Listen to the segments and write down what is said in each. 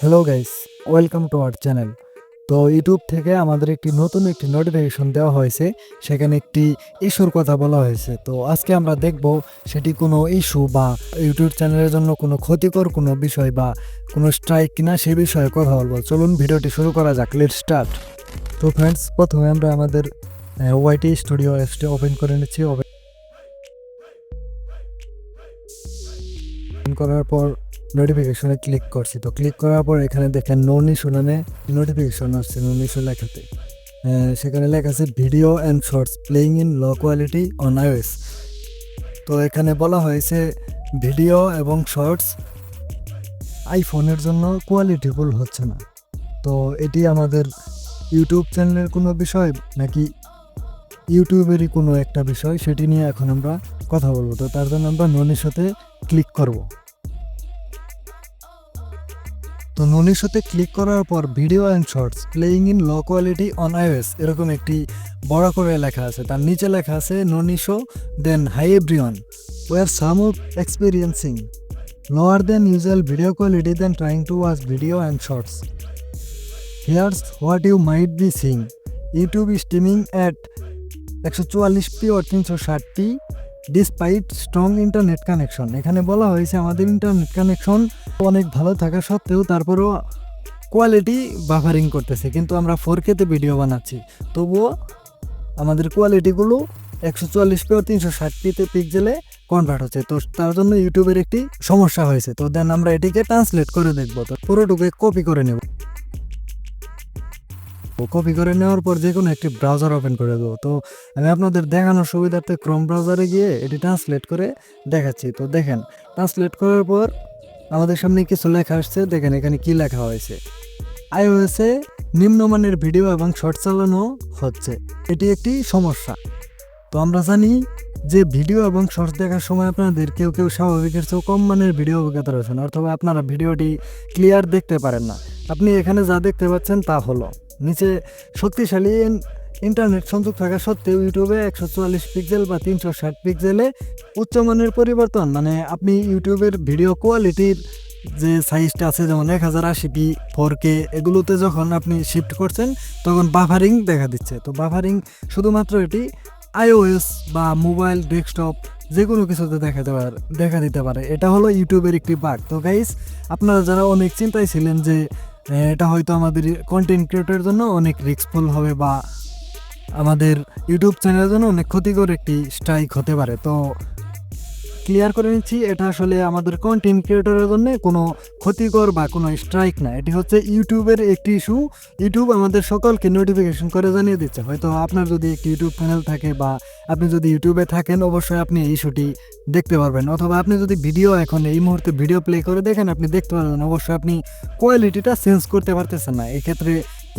Hello guys welcome to our channel তো YouTube থেকে আমাদের একটি নতুন একটি নোটিফিকেশন দেওয়া হয়েছে, সেখানে একটি ইস্যুর কথা বলা হয়েছে। তো আজকে আমরা দেখব সেটি কোনো ইস্যু বা ইউটিউব চ্যানেলের জন্য কোনো ক্ষতিকর কোনো বিষয় বা কোনো স্ট্রাইক কিনা সে বিষয়ে কথা বলব। চলুন ভিডিওটি শুরু করা যাক লেট স্টার্ট তো ফ্রেন্ডস প্রথমে আমরা আমাদের ওয়াইটি স্টুডিও অ্যাপসটি ওপেন করে নিচ্ছি। ওপেন করার পর নোটিফিকেশনে ক্লিক করছি। তো ক্লিক করার পর এখানে দেখেন নন ইস্যু নামে নোটিফিকেশন আসছে, নন ইস্যু লেখাতে। সেখানে লেখা আছে video and shorts playing in low quality on iOS তো এখানে বলা হয়েছে ভিডিও এবং শর্টস আইফোনের জন্য কোয়ালিটিফুল হচ্ছে না। তো এটি আমাদের ইউটিউব চ্যানেলের কোনো বিষয় নাকি ইউটিউবেরই কোনো একটা বিষয়, সেটি নিয়ে এখন আমরা কথা বলব। তো তার জন্য আমরা ননির সাথে ক্লিক করব। তো সাথে ক্লিক করার পর video and shorts playing in low quality on iOS এরকম একটি বড় করে লেখা আছে। তার নিচে লেখা আছে, ননি show then hi everyone are some of experiencing lower than usual video quality then trying to watch video and shorts here's what you might be seeing YouTube streaming at একশো চুয়াল্লিশ পি ও তিনশো ষাট P despite strong internet connection এখানে বলা হয়েছে আমাদের internet connection অনেক ভালো থাকা সত্ত্বেও তারপরেও কোয়ালিটি বাফারিং করতেছে। কিন্তু আমরা ফোর কেতে ভিডিও বানাচ্ছি। তবুও আমাদের কোয়ালিটিগুলো একশো চুয়াল্লিশ পি ও তিনশো ষাট পিতে পিক্সেলে কনভার্ট হচ্ছে। তো তার জন্য ইউটিউবের একটি সমস্যা হয়েছে। তো দেন আমরা এটিকে ট্রান্সলেট করে দেখব। তো পুরোটুকু কপি করে নেব। কপি করে নেওয়ার পর যে কোনো একটি ব্রাউজার ওপেন করে দেবো। তো আমি আপনাদের দেখানোর সুবিধার্থে ক্রোম ব্রাউজারে গিয়ে এটি ট্রান্সলেট করে দেখাচ্ছি। তো দেখেন ট্রান্সলেট করার পর আমাদের সামনে কিছু লেখা আসছে। দেখেন এখানে কি লেখা হয়েছে? আইওএসে নিম্নমানের ভিডিও এবং শর্ট চালানো হচ্ছে। এটি একটি সমস্যা। তো আমরা জানি যে ভিডিও এবং শর্টস দেখার সময় আপনাদের কেউ কেউ স্বাভাবিকের চেয়েও কম মানের ভিডিও অভিজ্ঞতা রয়েছেন অথবা আপনারা ভিডিওটি ক্লিয়ার দেখতে পারেন না। আপনি এখানে যা দেখতে পাচ্ছেন তা হলো। নিচে শক্তিশালী ইন্টারনেট সংযোগ থাকা সত্ত্বেও ইউটিউবে একশো চুয়াল্লিশ পিক্সেল বা তিনশো ষাট পিক্সেলে উচ্চমানের পরিবর্তন। মানে আপনি ইউটিউবের ভিডিও কোয়ালিটির যে সাইজটা আছে, যেমন এক হাজার আশি পি ফোর কে এগুলোতে যখন আপনি শিফট করছেন, তখন বাফারিং দেখা দিচ্ছে। তো বাফারিং শুধুমাত্র এটি আইওএস বা মোবাইল ডেস্কটপ যে কোনো কিছুতে দেখাতে পারে দেখা দিতে পারে। এটা হলো ইউটিউবের একটি বাগ তো গাইস আপনারা যারা অনেক চিন্তায় ছিলেন যে এটা হয়তো আমাদের কন্টেন্ট ক্রিয়েটরের জন্য অনেক রিস্কফুল হবে বা আমাদের ইউটিউব চ্যানেলের জন্য অনেক ক্ষতিকর একটি স্ট্রাইক হতে পারে। তো ক্লিয়ার করে নিচ্ছি, এটা আসলে আমাদের কন্টেন্ট ক্রিয়েটরের জন্য কোনো ক্ষতিকর বা কোনো স্ট্রাইক না। এটি হচ্ছে ইউটিউবের একটি ইস্যু। ইউটিউব আমাদের সকলকে নোটিফিকেশন করে জানিয়ে দিচ্ছে। হয়তো আপনার যদি একটি ইউটিউব চ্যানেল থাকে বা আপনি যদি ইউটিউবে থাকেন, অবশ্যই আপনি এই ইস্যুটি দেখতে পারবেন। অথবা আপনি যদি ভিডিও এখন এই মুহূর্তে ভিডিও প্লে করে দেখেন, আপনি দেখতে পারবেন, অবশ্যই আপনি কোয়ালিটিটা চেঞ্জ করতে পারতেছেন না। এই ক্ষেত্রে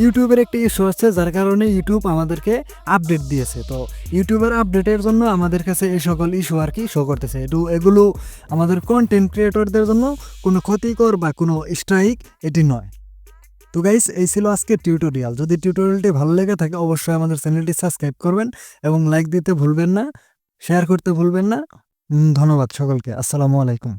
ইউটিউবের একটি ইস্যু হচ্ছে যার কারণে ইউটিউব আমাদেরকে আপডেট দিয়েছে। তো ইউটিউবের আপডেটের জন্য আমাদের কাছে এই সকল ইস্যু আর কি শো করতেছে। এটু এগুলো আমাদের কন্টেন্ট ক্রিয়েটরদের জন্য কোনো ক্ষতিকর বা কোনো স্ট্রাইক এটি নয়। তো গাইস এই ছিল আজকে টিউটোরিয়াল যদি টিউটোরিয়ালটি ভালো লেগে থাকে, অবশ্যই আমাদের চ্যানেলটি সাবস্ক্রাইব করবেন এবং লাইক দিতে ভুলবেন না শেয়ার করতে ভুলবেন না। ধন্যবাদ সকলকে। আসসালামু আলাইকুম।